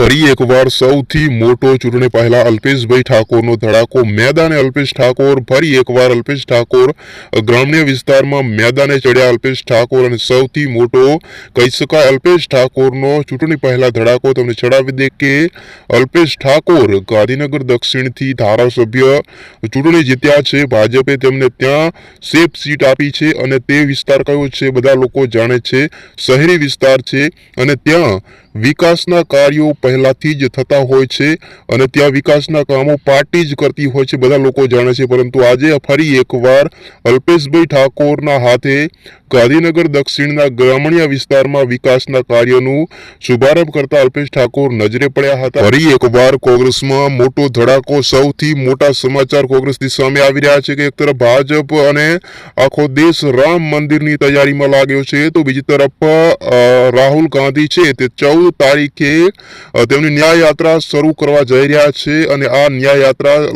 ફરી એકવાર સૌથી મોટો ચૂંટણી પહેલા અલ્પેશભાઈ ઠાકોરનો ધડાકો. મેદાને અલ્પેશ ઠાકોર, ફરી એકવાર અલ્પેશ ઠાકોર. ગ્રામ્ય વિસ્તારમાં મેદાને ચડ્યા અલ્પેશ ઠાકોર અને સૌથી મોટો કહી શકાય અલ્પેશ ઠાકોરનો ચૂંટણી પહેલા ધડાકો તમને ચડાવી દે કે અલ્પેશ ઠાકોર ગાંધીનગર દક્ષિણથી ધારાસભ્ય ચૂંટણી જીત્યા છે. ભાજપે તેમને ત્યાં સેફ સીટ આપી છે અને તે વિસ્તાર કયો છે બધા લોકો જાણે છે. શહેરી વિસ્તાર છે અને ત્યાં વિકાસના કાર્યો પહેલાથી જ થતા હોય છે અને ત્યાં વિકાસના કામો પાર્ટી જ કરતી હોય છે, બધા લોકો જાણે છે. પરંતુ આજે ફરી એકવાર અલ્પેશભાઈ ઠાકોરના હાથે ગાંધીનગર દક્ષિણના ગ્રામણીય વિસ્તારમાં વિકાસના કાર્યનું શુભારંભ કરતા અલ્પેશ ઠાકોર નજરે પડ્યા હતા. ફરી એકવાર કોંગ્રેસમાં મોટો ધડાકો, સૌથી મોટા સમાચાર કોંગ્રેસની સામે આવી રહ્યા છે કે એક તરફ ભાજપ અને આખો દેશ રામ મંદિરની તૈયારીમાં લાગ્યો છે, તો બીજી તરફ રાહુલ ગાંધી છે તે ચૌદ તારીખે તેમની ન્યાય યાત્રા શરૂ કરવા જઈ રહ્યા છે અને આ ન્યાય યાત્રા